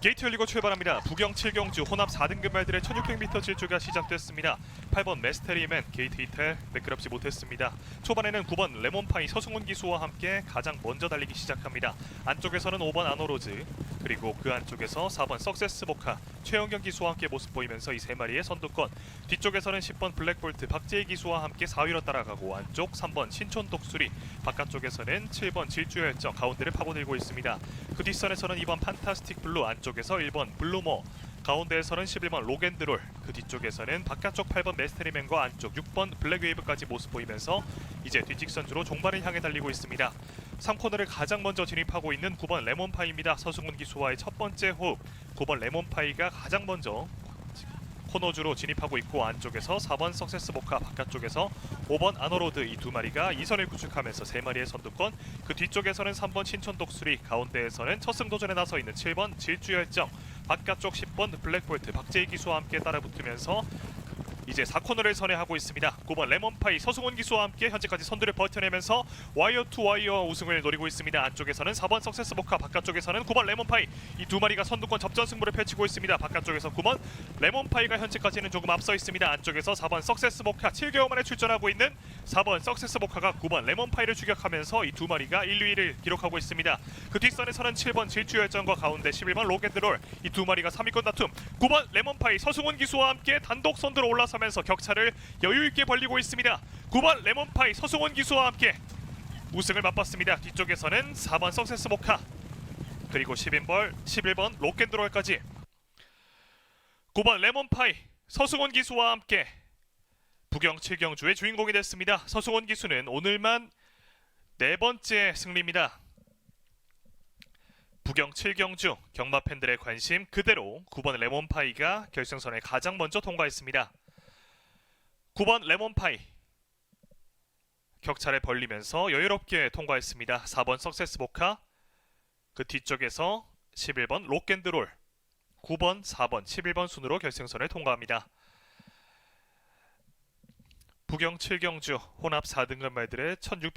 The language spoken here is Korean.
게이트 열리고 출발합니다. 부경 7경주 혼합 4등급 말들의 1600m 질주가 시작됐습니다. 8번 메스테리맨 게이트 이탈 매끄럽지 못했습니다. 초반에는 9번 레몬파이 서승훈 기수와 함께 가장 먼저 달리기 시작합니다. 안쪽에서는 5번 아노로즈 그리고 그 안쪽에서 4번 석세스 보카 최영경 기수와 함께 모습 보이면서 이 세 마리의 선두권 뒤쪽에서는 10번 블랙볼트 박재희 기수와 함께 4위로 따라가고 안쪽 3번 신촌 독수리 바깥쪽에서는 7번 질주열정 가운데를 파고들고 있습니다. 그 뒷선에서는 2번 판타스틱 블루 안쪽에서 1번 블루모 가운데에서는 11번 로겐드롤 그 뒤쪽에서는 바깥쪽 8번 메스테리맨과 안쪽 6번 블랙웨이브까지 모습 보이면서 이제 뒷직선주로 종반을 향해 달리고 있습니다. 3코너를 가장 먼저 진입하고 있는 9번 레몬파이입니다. 서승훈 기수와의 첫 번째 호흡 9번 레몬파이가 가장 먼저 코너주로 진입하고 있고 안쪽에서 4번 석세스 모카 바깥쪽에서 5번 아노로드 이 두 마리가 이선을 구축하면서 세 마리의 선두권 그 뒤쪽에서는 3번 신촌 독수리 가운데에서는 첫 승 도전에 나서 있는 7번 질주열정 바깥쪽 10번 블랙볼트 박재희 기수와 함께 따라붙으면서 이제 4코너를 선회하고 있습니다. 9번 레몬파이 서승훈 기수와 함께 현재까지 선두를 버텨내면서 와이어 투 와이어 우승을 노리고 있습니다. 안쪽에서는 4번 석세스 모카 바깥쪽에서는 9번 레몬파이 이 두 마리가 선두권 접전 승부를 펼치고 있습니다. 바깥쪽에서 9번 레몬파이가 현재까지는 조금 앞서 있습니다. 안쪽에서 4번 석세스 모카 7개월 만에 출전하고 있는 4번 석세스 모카가 9번 레몬파이를 추격하면서 이 두 마리가 1, 2위를 기록하고 있습니다. 그 뒷선에서는 7번 질주열정과 가운데 11번 로겐드롤 이 두 마리가 3위권 다툼 9번 레몬파이 서승훈 기수와 함께 단독 선두로 올라 서면서 격차를 여유 있게 벌리고 있습니다. 9번 레몬파이 서승훈 기수와 함께 우승을 맛봤습니다. 뒤쪽에서는 4번 석세스 모카 그리고 11번 11번 로켓드롤까지 9번 레몬파이 서승원 기수와 함께 부경 7경주의 주인공이 됐습니다. 서승원 기수는 오늘만 네 번째 승리입니다. 부경 7경주 경마 팬들의 관심 그대로 9번 레몬파이가 결승선에 가장 먼저 통과했습니다. 9번 레몬파이 격차를 벌리면서 여유롭게 통과했습니다. 4번 석세스 모카 그 뒤쪽에서 11번 로켓드롤 9번, 4번, 11번 순으로 결승선을 통과합니다. 부경 7경주 혼합 4등급 말들의 1600